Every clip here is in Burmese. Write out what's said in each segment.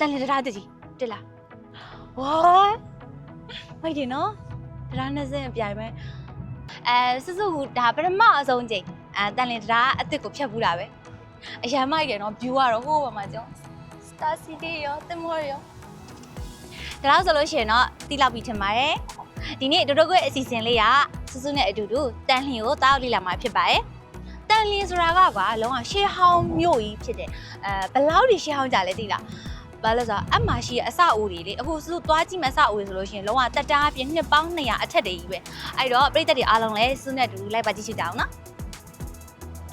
တန်လင်တရားတကြီးတက်လားဝါမိုက်တယ်နော်တရားနဲ့စင်ပြိုင်မယ်အဲစွစွကဒါပထမအဆုံးချိန်အဲတန်လင်တရားအစ်စ်ကိုဖြတ်ဘူးတာပဲအရန်မိုက်တယ်နော် view ကတော့ဟိုးပါမှာကြော Star City ရောတင်မောရောဒါတော့ဆိုလို့ရှိရင်တော့တိလောက်ပြီးထင်ပါတယ်ဒီနေ့ဒိုဒိုကွေအစီအစဉ်လေးကစွစွနဲ့အတူတူတန်လင်ကိုတားရောက်လေ့လာမှာဖြစ်ပါတယ်တန်လင်ဆိုတာကကွာလုံးဝရှေးဟောင်းမြို့ကြီးဖြစ်တယ်အဲဘယ်လောက်ဒီရှေးဟောင်းကြလဲသိလား ဘာလို့လဲဆိုတော့အမှရှိရဲ့အစအိုးတွေလေအခုစုသွားကြည့်မဲ့အစအိုးတွေဆိုလို့ရှိရင်လုံးဝတက်တားပြည့်နှစ်ပေါင်း200အထက်တွေကြီးပဲအဲ့တော့ပြည်သက်တွေအားလုံးလည်းစုနဲ့အတူတူလိုက်ပါကြည့်ရှုကြအောင်နော်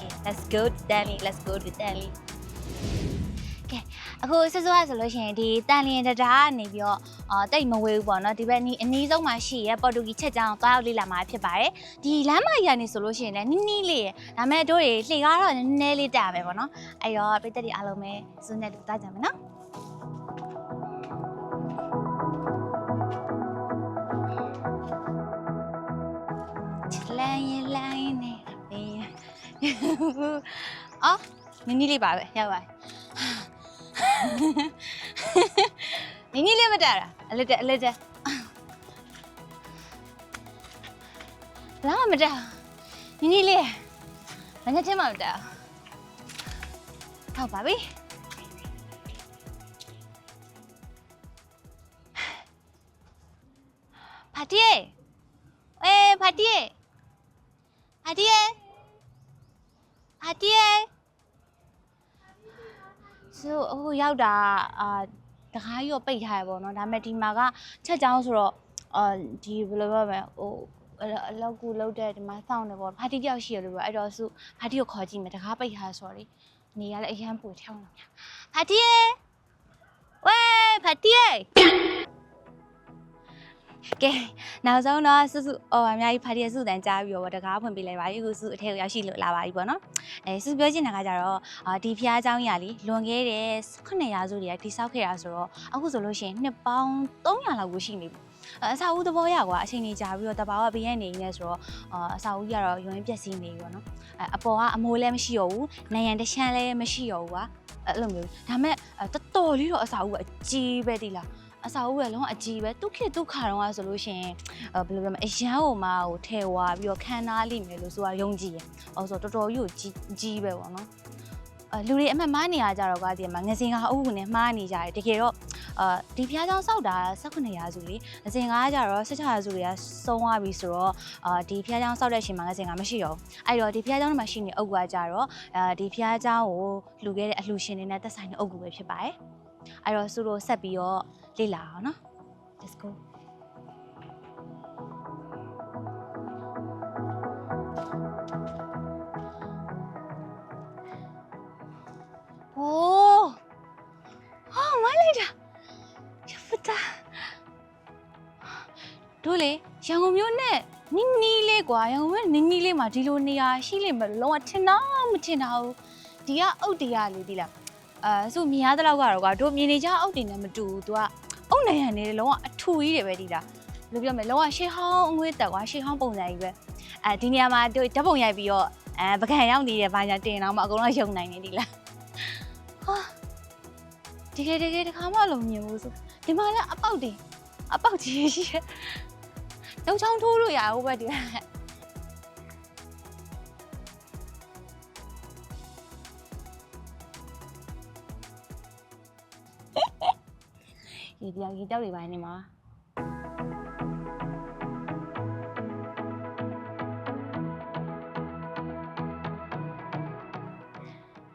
Okay, let's go to Delhi let's go to Delhi ကဲအခုဆက်စွားဆိုလို့ရှိရင်ဒီတန်လျင်တံတားကနေပြီးတော့အာတိတ်မဝေးဘူးပေါ့နော်ဒီဘက်နီးအနီးဆုံးမှာရှိရဲပေါ်တူဂီချက်ကြောင်သွားရောက်လေ့လာမှာဖြစ်ပါတယ်ဒီလမ်းမကြီးကနေဆိုလို့ရှိရင်လည်းနီးနီးလေးရယ်ဒါမဲ့တို့တွေလှေကားတော့နည်းနည်းလေးတက်ရမယ်ပေါ့နော်အဲ့တော့ပြည်သက်တွေအားလုံးပဲစုနဲ့တူသွားကြမယ်နော် အော်နီးနီးလေးပါပဲရောက်ပါနီးနီးလေးမတက်တာအလက်တက်အလက်တက်ဘာမှမတက်နီးနီးလေးမနေ့ချင်းမှမတက်ဟုတ်ပါပြီဖာတီအေးဖာတီဖာတီ ဖာတီဆိုအခုရောက်တာအာတခါကြီးတော့ပိတ်ထားရပေါ့နော်ဒါပေမဲ့ဒီမှာကချက်ချောင်းဆိုတော့အာဒီဘယ်လိုပြောမလဲဟိုအလောက်ကူလောက်တဲ့ဒီမှာစောင့်နေပေါ့ဖာတီတယောက်ရှိရလို့ပဲအဲ့တော့စုဖာတီကိုခေါ်ကြည့်မယ်တခါပိတ်ထားဆိုတော့လေနေရလဲအရန်ပူထောင်းနေဖာတီဝဲဖာတီ ကဲနောက်ဆုံးတော့စုစုအော်အများကြီးဖာတီရဲ့စုတန်ကြားပြီးတော့တကားဖွင့်ပေးလိုက်ပါပြီအခုစုအထက်ကိုရောက်ရှိလို့လာပါပြီပေါ့နော်အဲစုပြောချင်တာကကြတော့အာဒီဖျားเจ้าကြီးကလေလွန်ခဲ့တဲ့9ရာစုတွေကတိဆောက်ခဲ့တာဆိုတော့အခုဆိုလို့ရှိရင်နှစ်ပေါင်း300လောက်ကိုရှိနေပြီအစာဦးသဘောရကွာအချိန်ကြီးကြာပြီးတော့တဘာဝဘေးရနေနေဆိုတော့အာအစာဦးကြီးကတော့ယွင်းပြက်စီးနေပြီပေါ့နော်အဲအပေါ်ကအမိုးလည်းမရှိတော့ဘူးနိုင်ရန်တချမ်းလည်းမရှိတော့ဘူးကွာအဲ့လိုမျိုးဒါမဲ့တော်တော်လေးတော့အစာဦးကအကြီးပဲတိလား အစာဦးကလုံးဝအကြီးပဲဒုက္ခဒုက္ခတော့ဆိုလို့ရှိရင်အဲဘယ်လိုပြောမလဲအရန်ဟိုမှာဟိုထဲဝါပြီးတော့ခံနာလိမ့်မယ်လို့ဆိုတာယုံကြည်ရယ်။အော်ဆိုတော့တော်တော်ကြီးကိုကြီးကြီးပဲပေါ့နော်။အဲလူတွေအမှတ်မှားနေရကြတော့ကွာဒီမှာငစင်ကအုပ်ကနေမှားနေကြတယ်တကယ်တော့အာဒီဖျားချောင်းစောက်တာ18ရာစုလေငစင်ကကြတော့16ရာစုတွေကဆုံးသွားပြီဆိုတော့အာဒီဖျားချောင်းစောက်တဲ့အချိန်မှာငစင်ကမရှိတော့ဘူးအဲ့တော့ဒီဖျားချောင်းမှာရှိနေအုပ်ကကြတော့အာဒီဖျားချောင်းကိုလှူခဲ့တဲ့အလှူရှင်တွေနဲ့သက်ဆိုင်တဲ့အုပ်ကူပဲဖြစ်ပါတယ်အဲ့တော့သူတို့ဆက်ပြီးတော့ လေ့လာအောင်နော် let's go โอ้ဟာမလိုက်တာရပတာတို့လေရန်ကုန်မြို့နဲ့နီးနီးလေးကွာရန်ကုန်မြို့နီးနီးလေးမှာဒီလိုနေရာရှိလိမ့်မယ်လို့လုံးဝထင်တော့မထင်တာဘူးဒီကအုတ်တရားလေးဒီလား အဲဆိုမြင်ရတဲ့လောက်ကတော့ကွာတို့မြင်နေကြအုတ်တွေနဲ့မတူဘူး तू ကအုတ်နိုင်ရနေလုံးဝအထူကြီးတွေပဲဒီလားဘယ်လိုပြောမလဲလုံးဝရှေးဟောင်းအငွေးတက်ကွာရှေးဟောင်းပုံစံကြီးပဲအဲဒီနေရာမှာတို့ဓာတ်ပုံရိုက်ပြီးတော့အဲပကံရောက်နေတယ်ဘာညာတင်တော့မှအကုန်လုံးရုံနိုင်နေဒီလားဟာတကယ်တကယ်တခါမှလုံးမြင်ဘူးဆိုဒီမှာလည်းအပေါက်တင်အပေါက်ကြီးရှိရဲ့တုံချောင်းထိုးလို့ရအောင်ပဲဒီမှာ ဒီတရားကြီးတောက်တွေပိုင်းနေမှာ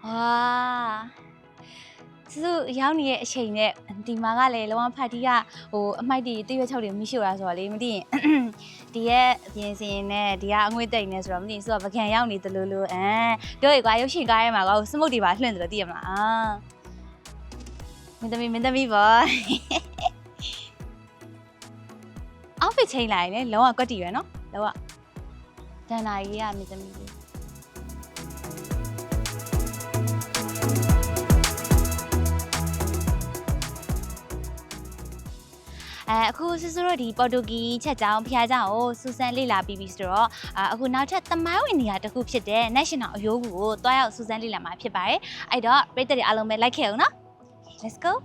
ဟာစုရောက်နေတဲ့အချိန်နဲ့ဒီမှာကလည်းလောကဖတ်တီးကဟိုအမိုက်တွေတရွက်ချောက်တွေမရှိတာဆိုတော့လေမသိရင်ဒီရဲ့အပြင်စင်နဲ့ဒီကအငွေ့တိတ်နေဆိုတော့မသိရင်စုကပကံရောက်နေသလိုလိုအဲတို့ရေကွာရုပ်ရှင်ကားရဲမှာကွာစမုတ်တွေပါလွှင့်တယ်လို့သိရမလားအာ မင်းသမီးမင်းသမီးပါအောက်ဖစ်ချိန်လိုက်လေလုံးဝကွက်တီပဲနော်လုံးဝဒန်နာကြီးကမင်းသမီးလေးအဲအခုဆူဆူတို့ဒီပေါ်တူဂီချက်ကြောင်းဖျားကြောင်းကိုစူဆန်လေ့လာပြီးပြီဆိုတော့အာအခုနောက်ထပ်သမိုင်းဝင်နေရာတစ်ခုဖြစ်တဲ့ National အယိုးကူကိုတွားရောက်စူဆန်လေ့လာမှာဖြစ်ပါတယ်အဲ့တော့ပြည်သက်တွေအားလုံးပဲလိုက်ခဲ့အောင်နော် Let's go.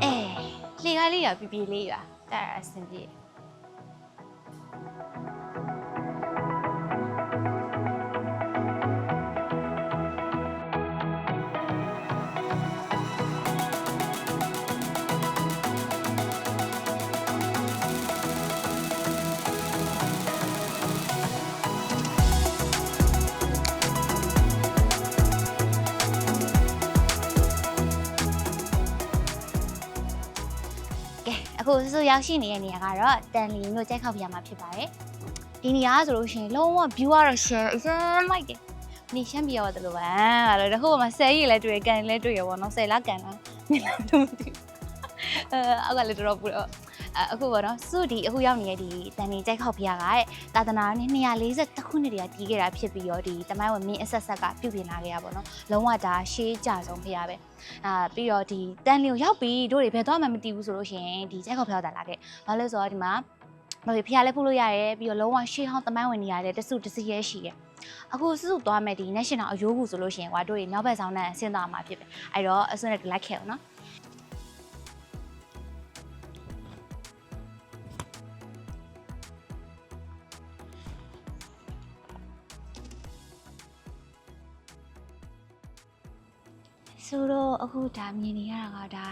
Hey, Lee, Lee, baby, Lee, that's the. အခုစစရောက်ရှိနေတဲ့နေရာကတော့တန်လီမြို့ကျက်ခောက်ပြမှာဖြစ်ပါတယ်ဒီနေရာကဆိုလို့ရှိရင်လုံးဝ view ကတော့ share အရင်မိုက်တယ်နေရှမ်းပြရတယ်လို့ပဲအဲ့တော့တခုမှဆယ်ကြီးလည်းတွေ့ကန်လည်းတွေ့ရပါတော့ဆယ်လားကန်လားမြင်လားတော့မသိဘူးအဲအောက်ကလည်းတော်တော်ပူတော့အဲ အခုပေါ့နော်စုဒီအခုရောက်နေတဲ့ဒီတန်လီကျက်ခောက်ပြကတဲ့သာသနာနှစ်240ခုနှစ်တည်းကတည်ခဲ့တာဖြစ်ပြီးတော့ဒီတမိုင်းဝင်မင်းအဆက်ဆက်ကပြုပြင်လာခဲ့ရပါတော့လုံးဝဒါရှေးကြဆုံးဖရပဲအာပြီးတော့ဒီတန်လီကိုရောက်ပြီတို့တွေဘယ်တော့မှမတည်ဘူးဆိုလို့ရှိရင်ဒီကျက်ခေါက်ဖျောက်တာလာခဲ့။ဘာလို့လဲဆိုတော့ဒီမှာဘာလို့ဖျားလဲဖုတ်လို့ရတယ်ပြီးတော့လုံးဝရှေးဟောင်းတမိုင်းဝင်နေရတယ်တစုတစည်းရဲရှိရဲ့။အခုစုစုသွားမယ်ဒီ national အယိုးကူဆိုလို့ရှိရင်ကွာတို့တွေနောက်ဘက်ဆောင်နဲ့ဆင်းသွားမှာဖြစ်ပဲ။အဲ့တော့အစွန်းနဲ့လိုက်ခဲ့အောင်နော်။ ဆိုတော့အခုဒါမြင်နေရတာကဒါ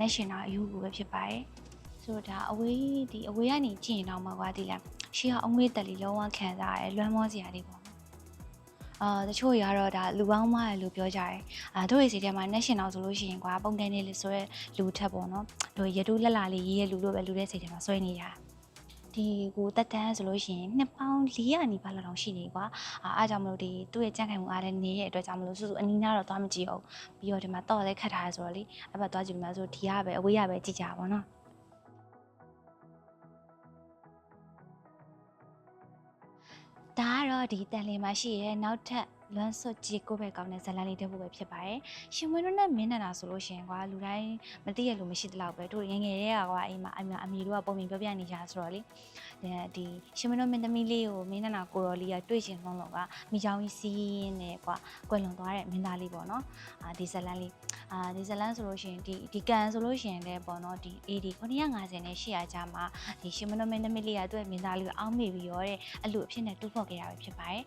national အယိုးကူပဲဖြစ်ပါတယ်။ဆိုတော့ဒါအဝေးဒီအဝေးကနေကြည့်ရင်တော့မှာကွာဒီလားရှေးကအငွေးတက်လေးလုံးဝခံစားရတယ်လွမ်းမောစရာလေးပေါ့နော်။အာတချို့ရတော့ဒါလူပေါင်းမရလို့ပြောကြတယ်။အာတို့ရဲ့စီထဲမှာ national ဆိုလို့ရှိရင်ကွာပုံကန်လေးလေးဆိုရဲလူထက်ပေါ့နော်။တို့ရတူးလက်လာလေးရေးရလူလို့ပဲလူတဲ့စိတ်ထဲမှာစွဲနေတာ။ ဒီကိုတက်တန်းဆိုလို့ရှိရင်နှစ်ပေါင်း400နီးပါးလောက်တောင်ရှိနေကွာအာအားကြောင့်မလို့ဒီသူ့ရဲ့ကြံ့ခိုင်မှုအားလည်းနေတဲ့အတွက်ကြောင့်မလို့စုစုအနီးနားတော့သွားမကြည့်အောင်ပြီးတော့ဒီမှာတော့လည်းခတ်ထားရဆိုတော့လေအဲ့ဘက်သွားကြည့်လို့များဆိုဒီကပဲအဝေးရပဲကြည့်ကြပါဘောနော်ဒါကတော့ဒီတန်လီမှာရှိရဲနောက်ထပ် လွမ်းစွတ်ကြီးကိုပဲကောင်းတဲ့ဇာတ်လမ်းလေးတစ်ခုပဲဖြစ်ပါတယ်ရှင်မွေးတို့နဲ့မင်းနန္ဒာဆိုလို့ရှိရင်ကွာလူတိုင်းမသိရလို့မရှိသလောက်ပဲတို့ငယ်ငယ်တည်းကကွာအိမ်မှာအမေအမေတို့ကပုံမြင်ပြောပြနေကြဆိုတော့လေဒီရှင်မွေးတို့မင်းသမီးလေးကိုမင်းနန္ဒာကိုရော်လေးကတွေ့ချင်ဆုံးလို့ကမိချောင်းကြီးစီးရင်းနဲ့ကွာကွယ်လွန်သွားတဲ့မင်းသားလေးပေါ့နော်အာဒီဇာတ်လမ်းလေးအာဒီဇလန်ဆိုလို့ရှိရင်ဒီဒီကန်ဆိုလို့ရှိရင်လည်းပေါ့နော်ဒီ AD 950နဲ့800ကျားမှာဒီရှင်မနမင်းသမီးလေးကသူ့ရဲ့မင်းသားလေးကိုအောင်းမိပြီးရောတဲ့အလူအဖြစ်နဲ့တူးဖော်ခဲ့ရပဲဖြစ်ပါတယ်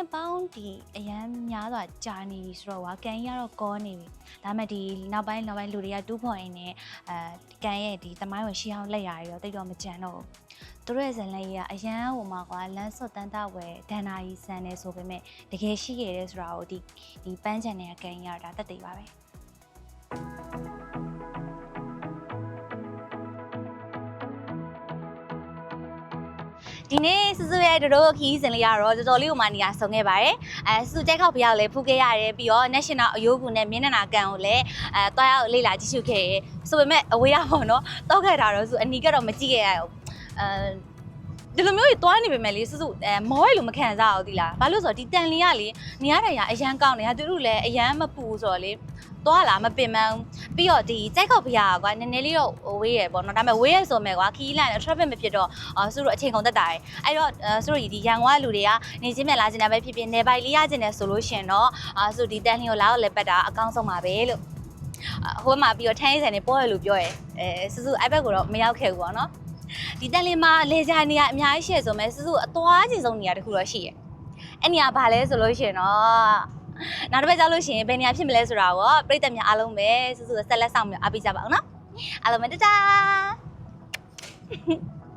နှစ်ပေါင်းဒီအရန်များစွာကြာနေပြီဆိုတော့ဝါကန်ကြီးကတော့ကောနေပြီဒါပေမဲ့ဒီနောက်ပိုင်းနောက်ပိုင်းလူတွေကတူးဖော်ရင်းနဲ့အဲကန်ရဲ့ဒီသမိုင်းဝင်ရှီအောင်လက်ရာတွေရောတိတ်တော့မကြံတော့ဘူးသူတို့ရဲ့ဇန်လက်ကြီးကအရန်ဟိုမှာကွာလမ်းစော့တန်းတဝဲဒန်နာကြီးဆန်နေဆိုပေမဲ့တကယ်ရှိရတဲ့ဆိုတာကိုဒီဒီပန်းချန်တဲ့ကန်ကြီးကတော့ဒါတက်သေးပါပဲ ဒီနေ့စစရဲ့တို့တို့ခီးစဉ်လေးရတော့တော်တော်လေးကိုမှနေရာဆုံခဲ့ပါတယ်အဲစစကြိုက်ခောက်ဖျောက်လည်းဖူးခဲ့ရတယ်ပြီးတော့ national အယိုးကူနဲ့မြင်းနနာကန်ကိုလည်းအဲတွားရောက်လေ့လာကြည့်ရှုခဲ့ရဆိုပေမဲ့အဝေးရပါတော့တောက်ခဲ့တာတော့စအနီကတော့မကြည့်ခဲ့ရဘူးအဲဒီလိုမျိုးကြီးတွားနေပေမဲ့လေစစအဲမောရလို့မခံစားအောင်ဒီလားဘာလို့ဆိုတော့ဒီတန်လီကလေနေရတဲ့ရအရန်ကောင်းနေတာသူတို့လည်းအရန်မပူဆိုတော့လေ သွားလာမပင်မန်းပြီးတော့ဒီကြိုက်ခောက်ဖျားကွာနည်းနည်းလေးတော့ဝေးရပေါ့နော်ဒါပေမဲ့ဝေးရဆိုမဲ့ကွာခီးလန့် traffic မဖြစ်တော့အာဆိုတော့အချိန်ကုန်တက်တာရယ်အဲ့တော့အဲဆိုတော့ဒီရန်ကုန်ကလူတွေကနေချင်းမြတ်လာခြင်းတာပဲဖြစ်ဖြစ်နေပိုင်လေးရခြင်းတယ်ဆိုလို့ရှရင်တော့အာဆိုဒီတန်လင်းကိုလာတော့လည်းပတ်တာအကောင်းဆုံးပါပဲလို့အာဟိုမှာပြီးတော့ထိုင်းရေးဆန်နေပေါ်ရလို့ပြောရယ်အဲစူးစူး iPad ကိုတော့မရောက်ခဲ့ဘူးပေါ့နော်ဒီတန်လင်းမှာလေကြာနေရအများကြီးရှိရဆိုမဲ့စူးစူးအသွားချင်းဆုံးနေရတခုတော့ရှိရယ်အဲ့နေရာဘာလဲဆိုလို့ရှရင်တော့ နောက်တစ်ပတ်ကြောက်လို့ရှရင်ဘယ်နေရာဖြစ်မလဲဆိုတာကိုပြည်သက်များအားလုံးပဲစူးစူးဆက်လက်ဆောင်ပြီးအားပေးကြပါအောင်နော်အားလုံးပဲတတား